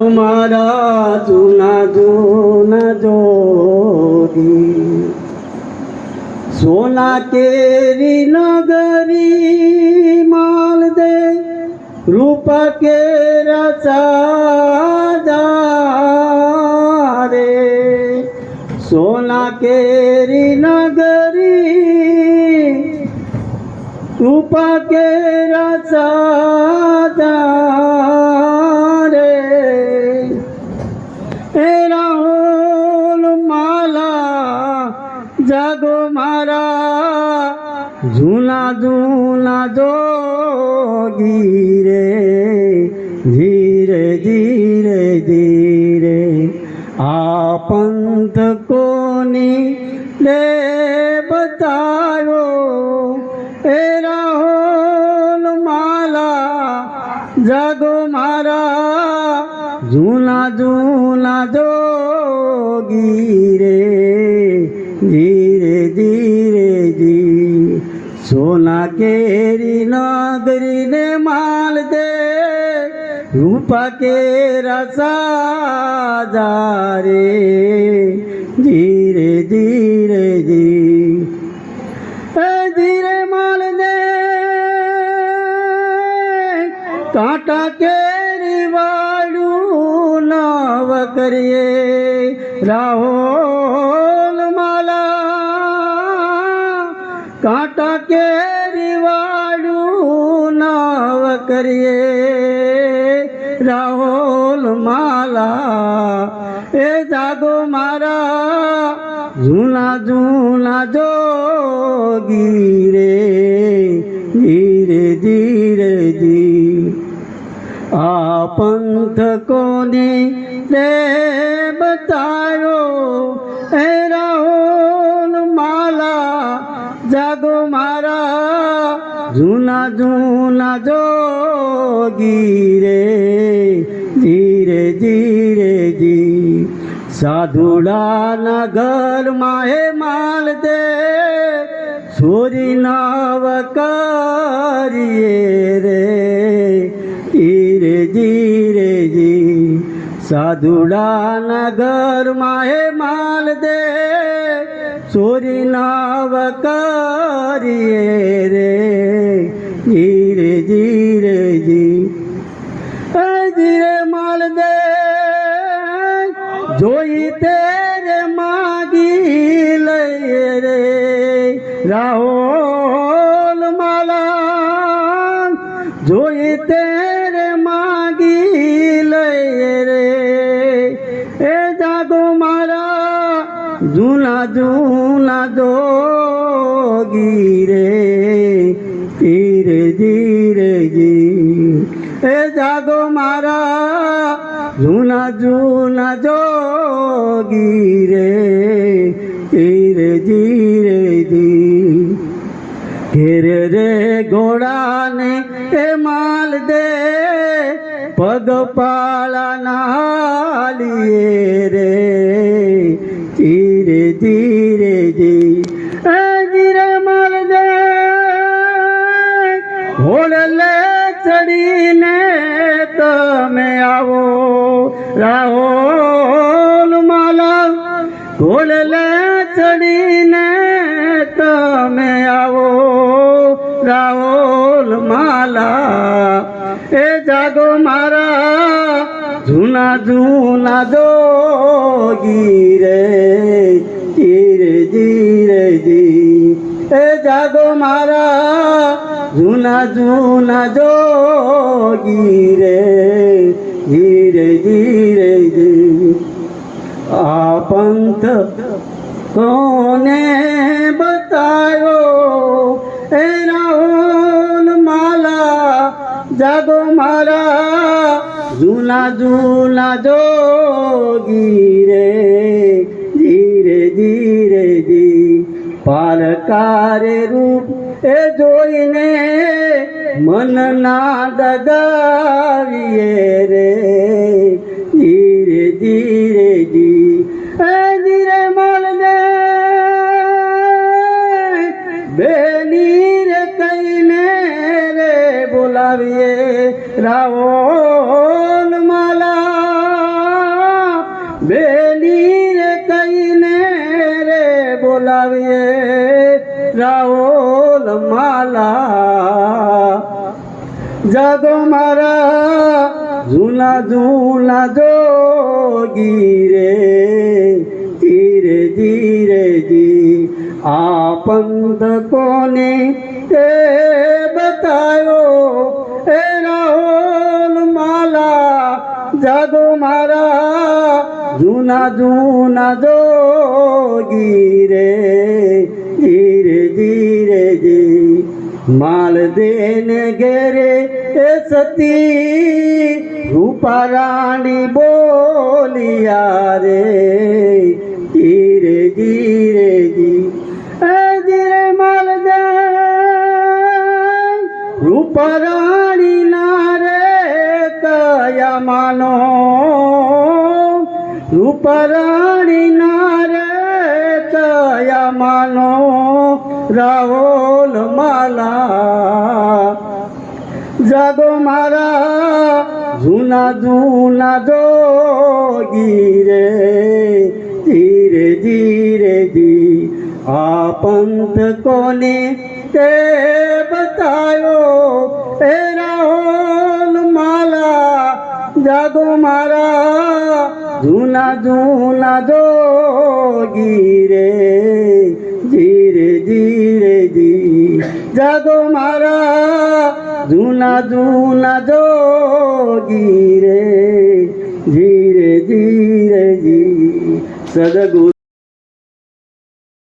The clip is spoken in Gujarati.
મારા જૂના જૂના જોડી. સોના કેરી નગરી માલ દે, રૂપ કેરા રે સોના કેરી નગરી, રૂપ કેરા જૂના જૂના જોગી રે ધીરે ધીરે ધીરે આ પંથ રૂપા કે રસા રે ધીરે ધીરે જી ધીરે માલ દે કાંટા કેરી વાળું નવ કરીએ. રાહોલ માલા, કાંટા કેરી વાળું નવ કરીએ. રાહોલ માલા, એ જાગો મારા, જૂના જૂના જોગી રે ધીરે ધીરે જી. આ પંથ કોને રે બતાયો? એ રાહુલ માલા જાગો મારા જૂના જૂના જોગી રે, ધીરે ધીરે જી. સાધુડાના ઘરમાં હે માલ દે છોરી નાવ કરીએ રે. ધીરે ધીરે જી. સાધુડાના ઘરમાં હે માલ દે ચોરી નાવ કરીએ રે. જોઈ તેરે માગી લઈએ રે રાહોલ માલા જોઈ તેરે માગી લઈએ રે એ જાગો મારા જૂના જૂના જોગી રે ધીરે ધીરે જી એ જાગો મારા જૂના જૂના જોગી રે ધીરે ધીરે ધી ઘેરે રે ઘોડાને એ માલ દે, પગ પાળા નાલીએ રે. ધીરે ધીરે જી. એ ધીરે માલ દે ઘોડલે ચડીને ચડીને તમે આવો રાહોલ માલા એ જાગો મારા જૂના જૂના જોગી રે ધીરે ધીરે જી એ જાગો મારા જૂના જૂના જોગી રે ધીરે ધીરે જી આ પંથ કોને બતાવ્યો એ રાહુલ માલા, જાગો મારા, જૂના જૂના જોગી રે ધીરે ધીરે જી પારકારે રૂપ એ જોઈને મનના દગાવીએ રે. રે બોલાવીએ રાવણ માલા. બેલી રે કહીને રે બોલાવીએ રાઓલ માલા. જાદો મારા જૂના જૂના જોગી રે, ધીરે ધીરે જી. આ પંથ કોને જૂના જૂના જોગી રે. ધીરે ધીરે જી માલ દેને ઘેરે એ સતી રૂપારાણી બોલિયા રે. ધીરે ધીરે જી ધીરે માલ દે. રૂપારાણી ના રે કયા માનો રૂપારાણી ના રે કયા માનો રાહોલ માલા જાગો મારા જૂના જૂના જોગી રે ધીરે ધીરે જી આ પંથ કોને તે જૂના જૂના જોગી રે, ધીરે ધીરે જી જાગો મારા જૂના જૂના જોગી રે, ધીરે ધીરે જી સદગુરુ